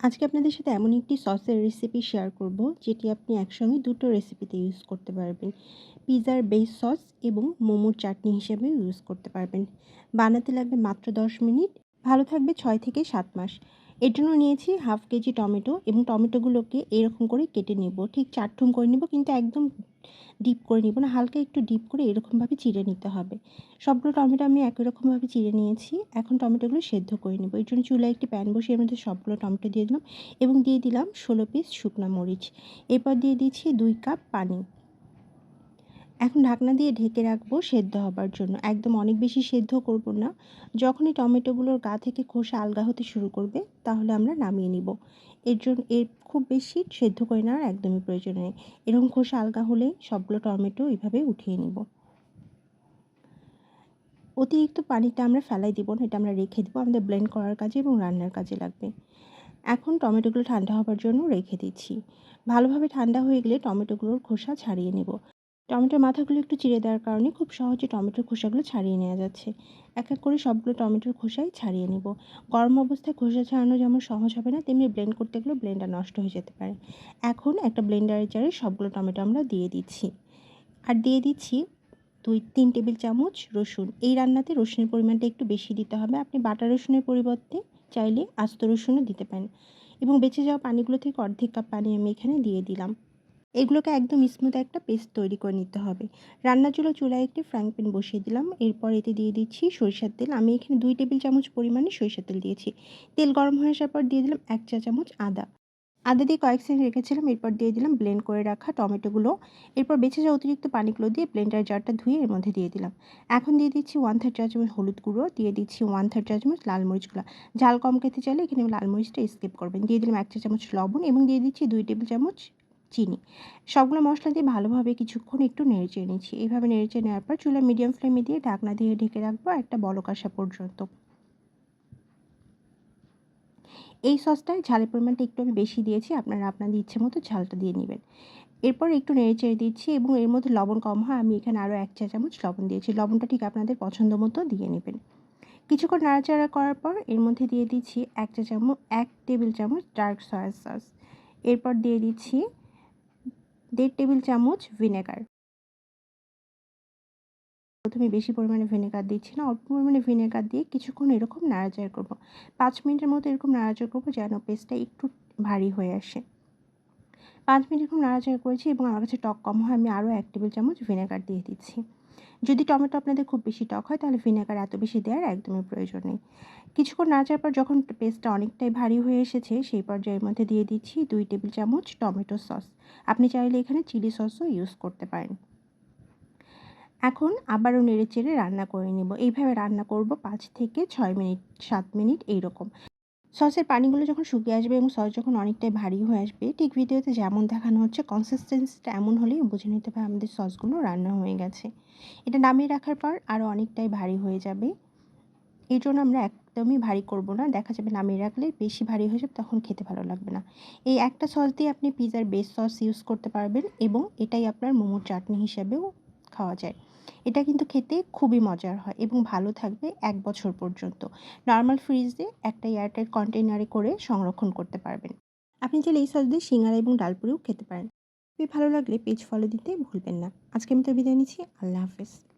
আজকে আপনাদের সাথে এমন একটি সসের রেসিপি শেয়ার করব, যেটি আপনি একসঙ্গে দুটো রেসিপিতে ইউজ করতে পারবেন। পিজার বেস সস এবং মোমোর চাটনি হিসেবে ইউজ করতে পারবেন। বানাতে লাগবে মাত্র দশ মিনিট। ভালো থাকবে ছয় থেকে সাত মাস। এর জন্য নিয়েছি হাফ কেজি টমেটো এবং টমেটোগুলোকে এরকম করে কেটে নেব। ঠিক চারঠুম করে নেব কিন্তু একদম ডিপ করে নিব না, হালকা একটু ডিপ করে এরকমভাবে চিড়ে নিতে হবে। সবগুলো টমেটো আমি একই রকমভাবে চিড়ে নিয়েছি। এখন টমেটোগুলো সেদ্ধ করে নেব। এর জন্য চুলায় একটি প্যান বসিয়ে মধ্যে সবগুলো টমেটো দিয়ে দিলাম এবং দিয়ে দিলাম ষোলো পিস শুকনো মরিচ। এরপর দিয়ে দিচ্ছি দুই কাপ পানি। এখন ঢাকনা দিয়ে ঢেকে রাখব সেদ্ধ হবার জন্য। একদম অনেক বেশি সেদ্ধ করব না। যখনই টমেটোগুলোর গা থেকে খোসা আলগা হতে শুরু করবে, তাহলে আমরা নামিয়ে নিব। এর জন্য, এর খুব বেশি সেদ্ধ করে নেওয়ার একদমই প্রয়োজন নেই। এরকম খোসা আলগা হলেই সবগুলো টমেটো এইভাবে উঠিয়ে নিব। অতিরিক্ত পানিটা আমরা ফেলাই দিব না, এটা আমরা রেখে দেবো। আমাদের ব্লেন্ড করার কাজে এবং রান্নার কাজে লাগবে। এখন টমেটোগুলো ঠান্ডা হবার জন্য রেখে দিচ্ছি। ভালোভাবে ঠান্ডা হয়ে গেলে টমেটোগুলোর খোসা ছাড়িয়ে নেব। টমেটোর মাথাগুলো একটু চিড়ে দেওয়ার কারণে খুব সহজে টমেটোর খোসাগুলো ছাড়িয়ে নেওয়া যাচ্ছে। এক এক করে সবগুলো টমেটোর খোসাই ছাড়িয়ে নেব। গরম অবস্থায় খোসা ছাড়ানো যেমন সহজ হবে না, তেমনি ব্লেন্ড করতে গেলেও ব্লেন্ডার নষ্ট হয়ে যেতে পারে। এখন একটা ব্লেন্ডারের জারে সবগুলো টমেটো আমরা দিয়ে দিচ্ছি। আর দিয়ে দিচ্ছি দুই, তিন টেবিল চামচ রসুন। এই রান্নাতে রসুনের পরিমাণটা একটু বেশি দিতে হবে। আপনি বাটা রসুনের পরিবর্তে চাইলে আস্ত রসুনও দিতে পারেন। এবং বেঁচে যাওয়া পানিগুলো থেকে অর্ধেক কাপ পানি আমি এখানে দিয়ে দিলাম। এগুলোকে একদম স্মুথ একটা পেস্ট তৈরি করে নিতে হবে। রান্নার জন্য চুলায় একটি ফ্রাইং প্যান বসিয়ে দিলাম। এরপর এতে দিয়ে দিচ্ছি সরিষার তেল। আমি এখানে দুই টেবিল চামচ পরিমাণে সরিষার তেল দিয়েছি। তেল গরম হয়ে আসার পর দিয়ে দিলাম এক চা চামচ আদা। আদা দিয়ে কয়েক সেকেন্ড রেখেছিলাম। এরপর দিয়ে দিলাম ব্লেন্ড করে রাখা টমেটোগুলো। এরপর বেঁচে যাওয়া অতিরিক্ত পানিগুলো দিয়ে ব্লেন্ডার জারটা ধুয়ে এর মধ্যে দিয়ে দিলাম। এখন দিয়ে দিচ্ছি ওয়ান থার্ড চা চামচ হলুদ গুঁড়ো। দিয়ে দিচ্ছি ওয়ান থার্ড চা চামচ লাল মরিচগুলো ঝাল কম খেতে চাইলে এখানে লাল মরিচটা স্কিপ করবেন। দিয়ে দিলাম এক চা চামচ লবণ এবং দিয়ে দিচ্ছি দুই টেবিল চামচ চিনি। সবগুলো মশলা দিয়ে ভালোভাবে কিছুক্ষণ একটু নেড়েচেড়ে নিচ্ছি। এইভাবে নেড়েচেড়ে নেওয়ার পর চুলা মিডিয়াম ফ্লেমে দিয়ে ঢাকনা দিয়ে ঢেকে রাখব একটা বলক আসা পর্যন্ত। এই সসটায় ঝালের পরিমাণটা একটু আমি বেশি দিয়েছি। আপনারা আপনাদের ইচ্ছে মতো ঝালটা দিয়ে নেবেন। এরপর একটু নেড়ে চেড়ে দিচ্ছি এবং এর মধ্যে লবণ কম হয়, আমি এখানে আরও এক চা চামচ লবণ দিয়েছি। লবণটা ঠিক আপনাদের পছন্দ মতো দিয়ে নেবেন। কিছুক্ষণ নাড়াচাড়া করার পর এর মধ্যে দিয়ে দিচ্ছি এক চা চামচ, এক টেবিল চামচ ডার্ক সয়া সস। এরপর দিয়ে দিচ্ছি দেড় টেবিল চামচ ভিনেগার। প্রথমে বেশি পরিমাণে ভিনেগার দিচ্ছি না, অল্প পরিমাণে ভিনেগার দিয়ে কিছুক্ষণ এরকম নাড়াচাড়া করব। পাঁচ মিনিটের মতো এরকম নাড়াচাড়া করব যেন পেস্টটা একটু ভারী হয়ে আসে। পাঁচ মিনিট এরকম নাড়াচাড়া করেছি এবং আমার কাছে টক কম হয়, আমি আরও এক টেবিল চামচ ভিনেগার দিয়ে দিচ্ছি। যদি টমেটো আপনাদের খুব বেশি টক হয়, তাহলে ভিনেগার এত বেশি দেওয়ার একদমই প্রয়োজন নেই। কিছুক্ষণ নাড়াচাড়ার পর যখন পেস্টটা অনেকটাই ভারী হয়ে এসেছে, সেই পর্যায়ের মধ্যে দিয়ে দিচ্ছি দুই টেবিল চামচ টমেটো সস। আপনি চাইলে এখানে চিলি সসও ইউজ করতে পারেন। এখন আবারও নেড়ে চেড়ে রান্না করে নেব। এইভাবে রান্না করব পাঁচ থেকে ছয় মিনিট, সাত মিনিট, এইরকম। সসের পানিগুলো যখন শুকিয়ে আসবে এবং সস যখন অনেকটাই ভারী হয়ে আসবে, ঠিক ভিডিওতে যেমন দেখানো হচ্ছে কনসিস্টেন্সিটা এমন হলেই বুঝে নিতে হবে আমাদের সসগুলো রান্না হয়ে গেছে। এটা নামিয়ে রাখার পর আরও অনেকটাই ভারী হয়ে যাবে। এই জন্য আমরা একদমই ভারী করব না, দেখা যাবে নামিয়ে রাখলে বেশি ভারী হয়ে যাবে, তখন খেতে ভালো লাগবে না। এই একটা সস দিয়ে আপনি পিৎজার বেস সস ইউজ করতে পারবেন এবং এটাই আপনার মোমোর চাটনি হিসাবেও খাওয়া যায়। এটা কিন্তু খেতে খুবই মজার হয় এবং ভালো থাকবে এক বছর পর্যন্ত। নর্মাল ফ্রিজে একটা এয়ারটাইট কন্টেনারে করে সংরক্ষণ করতে পারবেন। আপনি চাইলে এই সস দিয়ে সিঙ্গারা এবং ডালপুরিও খেতে পারেন। ভালো লাগলে পেজ ফলো দিতে ভুলবেন না। আজকে আমি তো বিদায় নিচ্ছি। আল্লাহ হাফেজ।